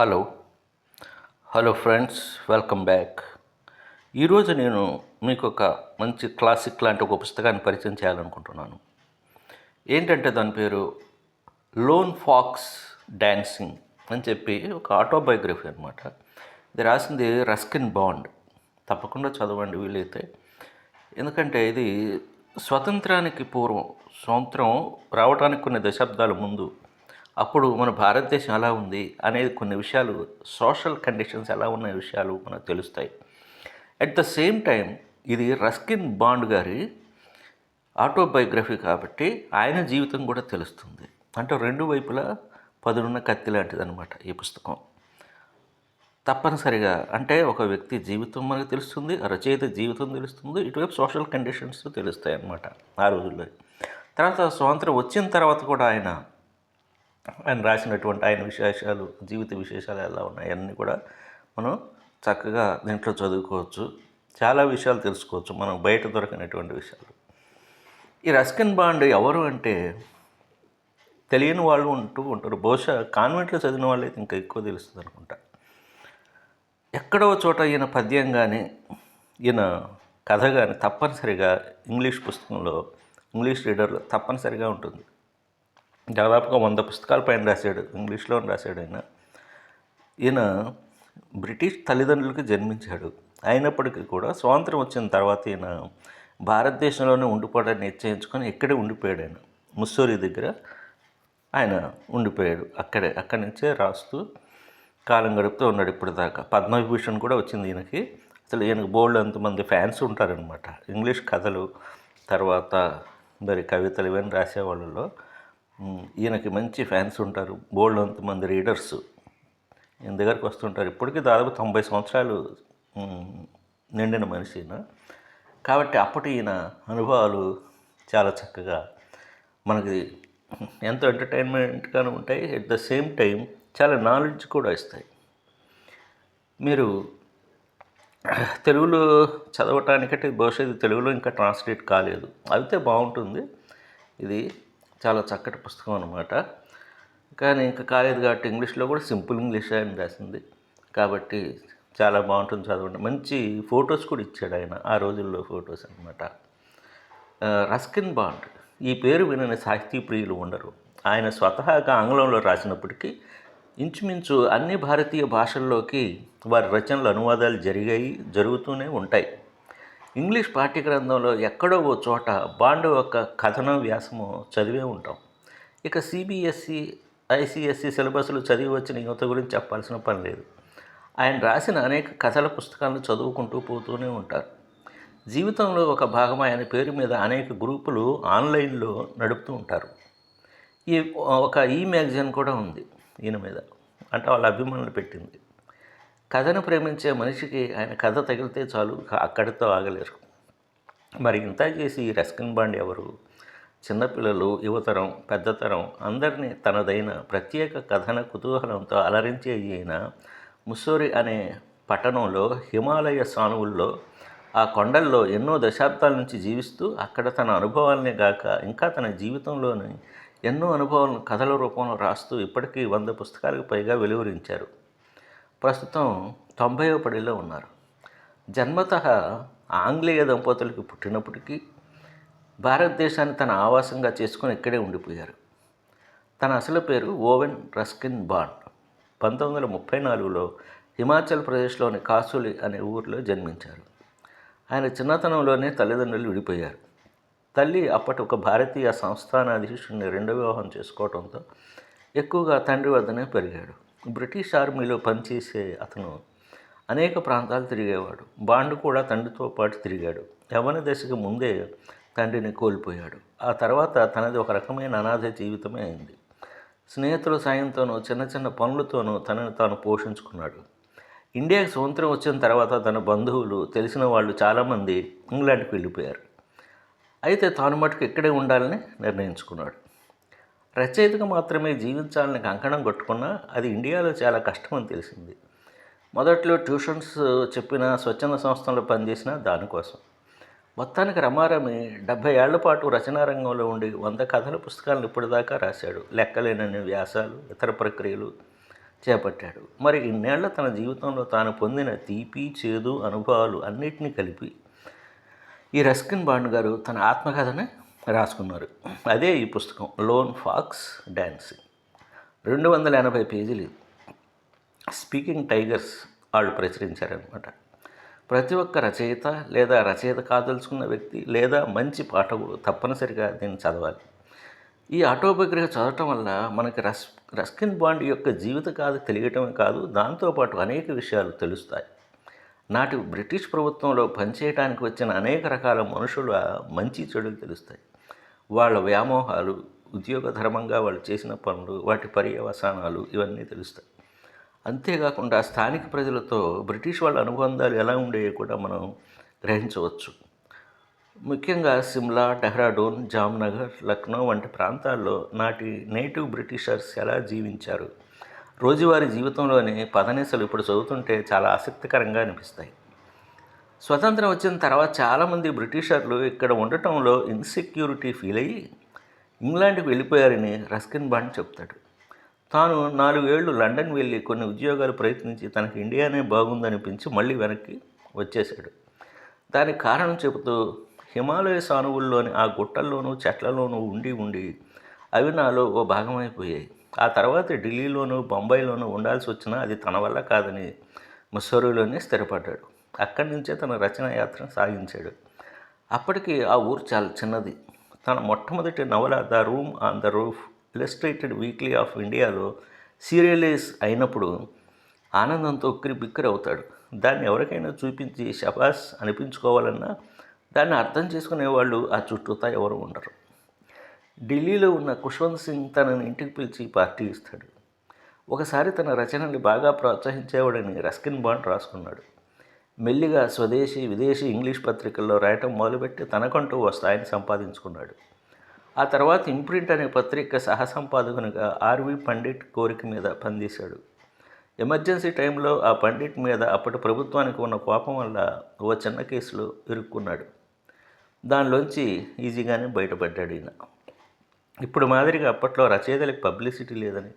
Hello. Hello friends welcome back. ఈరోజు నేను మీకు ఒక మంచి క్లాసిక్ లాంటి ఒక పుస్తకాన్ని పరిచయం చేయాలనుకుంటున్నాను. ఏంటంటే దాని పేరు లోన్ ఫాక్స్ డ్యాన్సింగ్ అని చెప్పి ఒక ఆటోబయోగ్రఫీ అనమాట ఇది రాసింది రస్కిన్ బాండ్. తప్పకుండా చదవండి వీలైతే. ఎందుకంటే ఇది స్వతంత్రానికి పూర్వం స్వతంత్రం రావడానికి కొన్ని దశాబ్దాల ముందు అప్పుడు మన భారతదేశం ఎలా ఉంది అనేది కొన్ని విషయాలు సోషల్ కండిషన్స్ ఎలా ఉన్న విషయాలు మనకు తెలుస్తాయి. అట్ ద సేమ్ టైం ఇది రస్కిన్ బాండ్ గారి ఆటోబయోగ్రఫీ కాబట్టి ఆయన జీవితం కూడా తెలుస్తుంది. అంటే రెండు వైపులా పదునున్న కత్తి లాంటిది అనమాట ఈ పుస్తకం. తప్పనిసరిగా అంటే ఒక వ్యక్తి జీవితం మనకు తెలుస్తుంది రచయిత జీవితం తెలుస్తుంది ఇటువైపు సోషల్ కండిషన్స్ తెలుస్తాయి అన్నమాట ఆ రోజుల్లో. తర్వాత స్వాతంత్రం వచ్చిన తర్వాత కూడా ఆయన ఆయన రాసినటువంటి ఆయన విశేషాలు జీవిత విశేషాలు ఎలా ఉన్నాయి అన్నీ కూడా మనం చక్కగా దీంట్లో చదువుకోవచ్చు. చాలా విషయాలు తెలుసుకోవచ్చు. మనం బయట దొరకనటువంటి విషయాలు. ఈ రస్కిన్ బాండ్ ఎవరు అంటే తెలియని వాళ్ళు ఉంటూ ఉంటారు. బహుశా కాన్వెంట్లో చదివిన వాళ్ళైతే ఇంకా ఎక్కువ తెలుస్తుంది అనుకుంటా. ఎక్కడో చోట ఈయన పద్యం కానీ ఈయన కథ కానీ తప్పనిసరిగా ఇంగ్లీష్ పుస్తకంలో ఇంగ్లీష్ రీడర్లో తప్పనిసరిగా ఉంటుంది. దాదాపుగా వంద పుస్తకాల పైన రాశాడు. ఇంగ్లీష్లో రాశాడు ఆయన. ఈయన బ్రిటిష్ తల్లిదండ్రులకి జన్మించాడు. అయినప్పటికీ కూడా స్వాతంత్రం వచ్చిన తర్వాత ఈయన భారతదేశంలోనే ఉండిపోవడానికి నిశ్చయించుకొని ఇక్కడే ఉండిపోయాడు ఆయన. ముస్సూరి దగ్గర ఆయన ఉండిపోయాడు. అక్కడే అక్కడి నుంచే రాస్తూ కాలం గడుపుతూ ఉన్నాడు ఇప్పటిదాకా. పద్మవిభూషణ్ కూడా వచ్చింది ఈయనకి. అసలు ఈయనకు బోల్డ్ అంతమంది ఫ్యాన్స్ ఉంటారనమాట ఇంగ్లీష్ కథలు తర్వాత మరి కవితలు ఇవన్నీ రాసేవాళ్ళలో ఈయనకి మంచి ఫ్యాన్స్ ఉంటారు. బోల్డ్ అంతమంది రీడర్స్. ఈయన దగ్గరికి వస్తుంటారు. ఇప్పటికీ దాదాపు తొంభై సంవత్సరాలు నిండిన మనిషి ఈయన. కాబట్టి అప్పటి ఈయన అనుభవాలు చాలా చక్కగా మనకి ఎంతో ఎంటర్టైన్మెంట్గానే ఉంటాయి. ఎట్ ద సేమ్ టైం చాలా నాలెడ్జ్ కూడా ఇస్తాయి. మీరు తెలుగులో చదవటానికంటే బహుశా ఇది తెలుగులో ఇంకా ట్రాన్స్లేట్ కాలేదు. అయితే బాగుంటుంది. ఇది చాలా చక్కటి పుస్తకం అనమాట కానీ ఇంకా కాలేదు కాబట్టి ఇంగ్లీష్లో కూడా సింపుల్ ఇంగ్లీష్ అని రాసింది. కాబట్టి చాలా బాగుంటుంది చదవండి. మంచి ఫొటోస్ కూడా ఇచ్చాడు ఆయన ఆ రోజుల్లో ఫొటోస్ అనమాట రస్కిన్ బాండ్ ఈ పేరు వినని సాహితీ ప్రియులు ఉండరు. ఆయన స్వతహాగా ఆంగ్లంలో రాసినప్పటికీ ఇంచుమించు అన్ని భారతీయ భాషల్లోకి వారి రచనలు అనువాదాలు జరిగాయి జరుగుతూనే ఉంటాయి. ఇంగ్లీష్ పాఠ్యగ్రంథంలో ఎక్కడో ఓ చోట బాండ్ యొక్క కథనం వ్యాసము చదివే ఉంటాం. ఇక సిబిఎస్సి ఐసిఎస్సి సిలబస్లు చదివి వచ్చిన యువత గురించి చెప్పాల్సిన పని లేదు. ఆయన రాసిన అనేక కథల పుస్తకాలను చదువుకుంటూ పోతూనే ఉంటారు. జీవితంలో ఒక భాగం ఆయన పేరు మీద అనేక గ్రూపులు ఆన్లైన్లో నడుపుతూ ఉంటారు. ఈ ఒక ఈ మ్యాగజైన్ కూడా ఉంది ఈయన మీద. అంటే వాళ్ళ అభిమానులు పెట్టింది. కథను ప్రేమించే మనిషికి ఆయన కథ తగిలితే చాలు అక్కడితో ఆగలేరు. మరి ఇంత చేసి ఈ రస్కిన్ బాండ్ ఎవరు? చిన్నపిల్లలు యువతరం పెద్దతరం అందరినీ తనదైన ప్రత్యేక కథన కుతూహలంతో అలరించే ఈయన ముస్సోరి అనే పట్టణంలో హిమాలయ సానువుల్లో ఆ కొండల్లో ఎన్నో దశాబ్దాల నుంచి జీవిస్తూ అక్కడ తన అనుభవాలనే గాక ఇంకా తన జీవితంలోని ఎన్నో అనుభవాలను కథల రూపంలో రాస్తూ ఇప్పటికీ వంద పుస్తకాలకు పైగా వెలువరించారు. ప్రస్తుతం తొంభైవ పడిలో ఉన్నారు. జన్మత ఆంగ్లేయ దంపతులకు పుట్టినప్పటికీ భారతదేశాన్ని తన ఆవాసంగా చేసుకుని ఇక్కడే ఉండిపోయారు. తన అసలు పేరు ఓవెన్ రస్కిన్ బాండ్. పంతొమ్మిది వందల ముప్పై నాలుగులో హిమాచల్ ప్రదేశ్లోని కాసులి అనే ఊరిలో జన్మించారు. ఆయన చిన్నతనంలోనే తల్లిదండ్రులు విడిపోయారు. తల్లి అప్పటి ఒక భారతీయ సంస్థానాధీశుడిని రెండో వివాహం చేసుకోవడంతో ఎక్కువగా తండ్రి వద్దనే పెరిగాడు. బ్రిటిష్ ఆర్మీలో పనిచేసే అతను అనేక ప్రాంతాలు తిరిగేవాడు. బాండ్ కూడా తండ్రితో పాటు తిరిగాడు. యవన దశకు ముందే తండ్రిని కోల్పోయాడు. ఆ తర్వాత తనది ఒక రకమైన అనాథ జీవితమే అయింది. స్నేహితుల సాయంతోనూ చిన్న చిన్న పనులతోనూ తనను తాను పోషించుకున్నాడు. ఇండియాకి స్వతంత్రం వచ్చిన తర్వాత తన బంధువులు తెలిసిన వాళ్ళు చాలామంది ఇంగ్లాండ్కి వెళ్ళిపోయారు. అయితే తాను మటుకు ఇక్కడే ఉండాలని నిర్ణయించుకున్నాడు. రచయితగా మాత్రమే జీవించాలని కంకణం కొట్టుకున్నా అది ఇండియాలో చాలా కష్టమని తెలిసింది. మొదట్లో ట్యూషన్స్ చెప్పిన స్వచ్ఛంద సంస్థల్లో పనిచేసిన దానికోసం. మొత్తానికి రమారమి డెబ్భై ఏళ్ళ పాటు రచనా రంగంలో ఉండి వంద కథల పుస్తకాలను ఇప్పటిదాకా రాశాడు. లెక్కలేనన్ని వ్యాసాలు ఇతర ప్రక్రియలు చేపట్టాడు. మరి ఇన్నేళ్ళ తన జీవితంలో తాను పొందిన తీపి చేదు అనుభవాలు అన్నిటినీ కలిపి ఈ రస్కిన్ బాండ్ గారు తన ఆత్మకథనే రాసుకున్నారు. అదే ఈ పుస్తకం లోన్ ఫాక్స్ డ్యాన్సింగ్ రెండు వందల ఎనభై పేజీలు స్పీకింగ్ టైగర్స్ వాళ్ళు ప్రచురించారనమాట ప్రతి ఒక్క రచయిత లేదా రచయిత కాదలుచుకున్న వ్యక్తి లేదా మంచి పాఠకుడు తప్పనిసరిగా దీన్ని చదవాలి. ఈ ఆటోబయోగ్రఫీ చదవటం వల్ల మనకి రస్ రస్కిన్ బాండ్ యొక్క జీవిత కాదు తెలియటమే కాదు దాంతోపాటు అనేక విషయాలు తెలుస్తాయి. నాటి బ్రిటిష్ ప్రభుత్వంలో పనిచేయడానికి వచ్చిన అనేక రకాల మనుషుల మంచి చెడులు తెలుస్తాయి. వాళ్ళ వ్యామోహాలు ఉద్యోగ ధర్మంగా వాళ్ళు చేసిన పనులు వాటి పర్యవసానాలు ఇవన్నీ తెలుస్తాయి. అంతేకాకుండా స్థానిక ప్రజలతో బ్రిటిష్ వాళ్ళ అనుబంధాలు ఎలా ఉండేవి కూడా మనం గ్రహించవచ్చు. ముఖ్యంగా సిమ్లా డెహ్రాడూన్ జామ్నగర్ లక్నో వంటి ప్రాంతాల్లో నాటి నేటివ్ బ్రిటిషర్స్ ఎలా జీవించారు? రోజువారీ జీవితంలోని పదనిసలు ఇప్పుడు చదువుతుంటే చాలా ఆసక్తికరంగా అనిపిస్తాయి. స్వతంత్రం వచ్చిన తర్వాత చాలామంది బ్రిటిషర్లు ఇక్కడ ఉండటంలో ఇన్సెక్యూరిటీ ఫీల్ అయ్యి ఇంగ్లాండ్కి వెళ్ళిపోయారని రస్కిన్ బాండ్ చెప్తాడు. తాను నాలుగేళ్ళు లండన్ వెళ్ళి కొన్ని ఉద్యోగాలు ప్రయత్నించి తనకు ఇండియానే బాగుందనిపించి మళ్ళీ వెనక్కి వచ్చేశాడు. దానికి కారణం చెబుతూ హిమాలయ సానువుల్లోని ఆ గుట్టల్లోనూ చెట్లలోనూ ఉండి ఉండి అవి నాలో ఓ భాగమైపోయాయి. ఆ తర్వాత ఢిల్లీలోనూ బొంబాయిలోనూ ఉండాల్సి వచ్చినా అది తన వల్ల కాదని ముస్సోరీలోనే స్థిరపడ్డాడు. అక్కడి నుంచే తన రచన యాత్రను సాగించాడు. అప్పటికి ఆ ఊరు చాలా చిన్నది. తన మొట్టమొదటి నవల the room on the roof illustrated weekly of ఇండియాలో సీరియలైజ్ అయినప్పుడు ఆనందంతో ఉక్కిరి బిక్కిరి అవుతాడు. దాన్ని ఎవరికైనా చూపించి షబాస్ అనిపించుకోవాలన్నా దాన్ని అర్థం చేసుకునే వాళ్ళు ఆ చుట్టూతా ఎవరు ఉండరు. ఢిల్లీలో ఉన్న కుష్వంత్ సింగ్ తనని ఇంటికి పిలిచి పార్టీ ఇస్తాడు. ఒకసారి తన రచనని బాగా ప్రోత్సహించేవాడని రస్కిన్ బాండ్ రాసుకున్నాడు. మెల్లిగా స్వదేశీ విదేశీ ఇంగ్లీష్ పత్రికల్లో రాయటం మొదలుపెట్టి తనకంటూ ఓ స్థాయిని సంపాదించుకున్నాడు. ఆ తర్వాత ఇంప్రింట్ అనే పత్రిక సహసంపాదకునిగా ఆర్వి పండిట్ కోరిక మీద పనిచేశాడు. ఎమర్జెన్సీ టైంలో ఆ పండిట్ మీద అప్పటి ప్రభుత్వానికి ఉన్న కోపం వల్ల ఓ చిన్న కేసులో ఇరుక్కున్నాడు. దానిలోంచి ఈజీగానే బయటపడ్డాడు ఈయన. ఇప్పుడు మాదిరిగా అప్పట్లో రచయితలకు పబ్లిసిటీ లేదని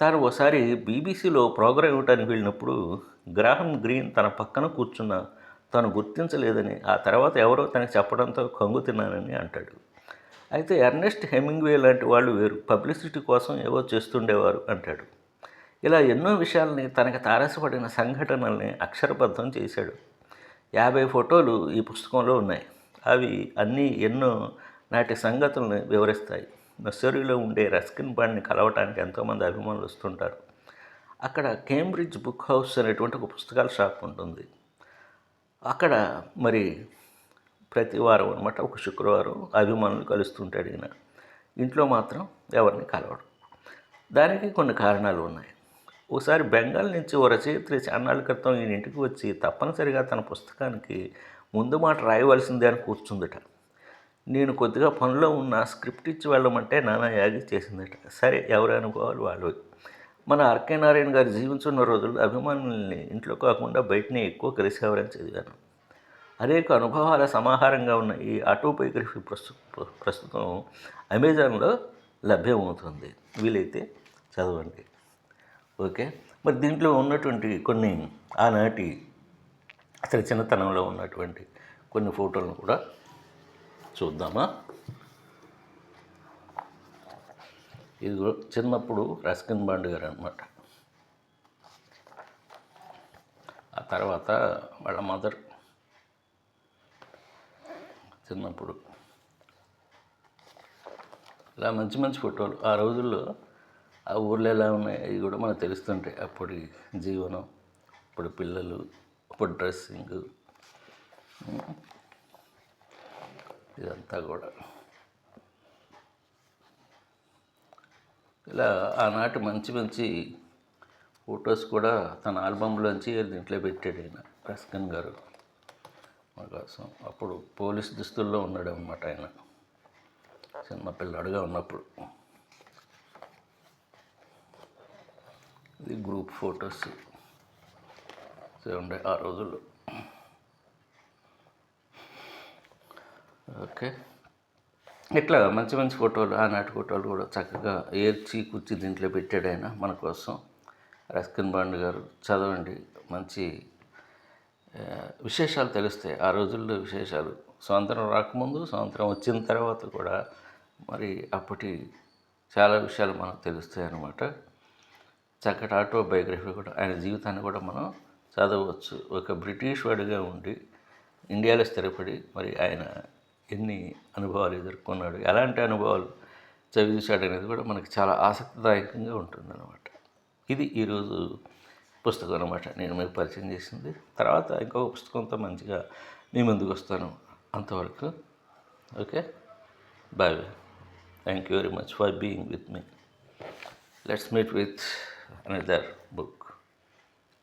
తాను ఓసారి బీబీసీలో ప్రోగ్రామ్ ఇవ్వడానికి వెళ్ళినప్పుడు గ్రాహం గ్రీన్ తన పక్కన కూర్చున్న తను గుర్తించలేదని ఆ తర్వాత ఎవరో తనకు చెప్పడంతో కంగు తిన్నానని అంటాడు. అయితే ఎర్నెస్ట్ హెమింగ్వే లాంటి వాళ్ళు వేరు పబ్లిసిటీ కోసం ఏవో చేస్తుండేవారు అంటాడు. ఇలా ఎన్నో విషయాల్ని తనకు తారసపడిన సంఘటనల్ని అక్షరబద్ధం చేశాడు. యాభై ఫోటోలు ఈ పుస్తకంలో ఉన్నాయి. అవి అన్నీ ఎన్నో నాటి సంగతులను వివరిస్తాయి. నర్సరీలో ఉండే రస్కిన్ బాండ్ని కలవటానికి ఎంతోమంది అభిమానులు వస్తుంటారు. అక్కడ కేంబ్రిడ్జ్ బుక్ హౌస్ అనేటువంటి ఒక పుస్తకాల షాప్ ఉంటుంది. అక్కడ మరి ప్రతి వారం అనమాట ఒక శుక్రవారం అభిమానులు కలుస్తుంటాడు ఈయన ఇంట్లో మాత్రం ఎవరిని కలవడు? దానికి కొన్ని కారణాలు ఉన్నాయి. ఒకసారి బెంగాల్ నుంచి ఓ రచయిత్రి చాన్నాళ్ళ క్రితం ఈయన ఇంటికి వచ్చి తప్పనిసరిగా తన పుస్తకానికి ముందు మాట రాయవలసిందే అని కూర్చుందట. నేను కొద్దిగా పనిలో ఉన్న స్క్రిప్ట్ ఇచ్చి వెళ్ళమంటే నానా యాగి చేసిందట. సరే ఎవరు అనుకోవాలి వాళ్ళు. మన ఆర్కే నారాయణ గారు జీవించున్న రోజుల్లో అభిమానుల్ని ఇంట్లో కాకుండా బయటనే ఎక్కువ కలిసేవారని చదివాను. అనేక అనుభవాల సమాహారంగా ఉన్న ఈ ఆటోబయోగ్రఫీ ప్రస్తు ప్రస్తుతం అమెజాన్లో లభ్యమవుతుంది. వీలైతే చదవండి. ఓకే? మరి దీంట్లో ఉన్నటువంటి కొన్ని ఆనాటి అతని చిన్నతనంలో ఉన్నటువంటి కొన్ని ఫోటోలను కూడా చూద్దామా? ఇది కూడా చిన్నప్పుడు రస్కిన్ బాండ్ గారు అనమాట ఆ తర్వాత వాళ్ళ మదర్ చిన్నప్పుడు. ఇలా మంచి మంచి ఫోటోలు. ఆ రోజుల్లో ఆ ఊర్లో ఎలా ఉన్నాయి అవి కూడా మనకు తెలుస్తుంటాయి అప్పటి జీవనం అప్పుడు పిల్లలు అప్పుడు డ్రెస్సింగ్ ఇదంతా కూడా. ఇలా ఆనాటి మంచి మంచి ఫొటోస్ కూడా తన ఆల్బంలోంచి దీంట్లో పెట్టాడు ఆయన రస్కన్ గారు. మా కోసం అప్పుడు పోలీస్ దుస్తుల్లో ఉన్నాడు అనమాట ఆయన. చిన్న పిల్లాడుగా ఉన్నప్పుడు. ఇది గ్రూప్ ఫొటోస్. ఉండే ఆ రోజుల్లో. ఓకే. ఇట్లా మంచి మంచి ఫోటోలు ఆనాటి ఫోటోలు కూడా చక్కగా ఏర్చి కూర్చి దీంట్లో పెట్టాడు ఆయన మన కోసం. రస్కిన్ బాండ్ గారు చదవండి. మంచి విశేషాలు తెలుస్తాయి. ఆ రోజుల్లో విశేషాలు. స్వాతంత్రం రాకముందు స్వాతంత్రం వచ్చిన తర్వాత కూడా మరి అప్పటి చాలా విషయాలు మనకు తెలుస్తాయి అన్నమాట. చక్కటి ఆటోబయోగ్రఫీ కూడా ఆయన జీవితాన్ని కూడా మనం చదవచ్చు. ఒక బ్రిటిష్ వాడిగా ఉండి ఇండియాలో స్థిరపడి మరి ఆయన ఎన్ని అనుభవాలు ఎదుర్కొన్నాడు ఎలాంటి అనుభవాలు చదివించాడు అనేది కూడా మనకు చాలా ఆసక్తిదాయకంగా ఉంటుందన్నమాట. ఇది ఈరోజు పుస్తకం అనమాట నేను మీకు పరిచయం చేసింది. తర్వాత ఇంకొక పుస్తకంతో మంచిగా మీ ముందుకు వస్తాను అంతవరకు. Okay? Bye thank you very much for being with me let's meet with another book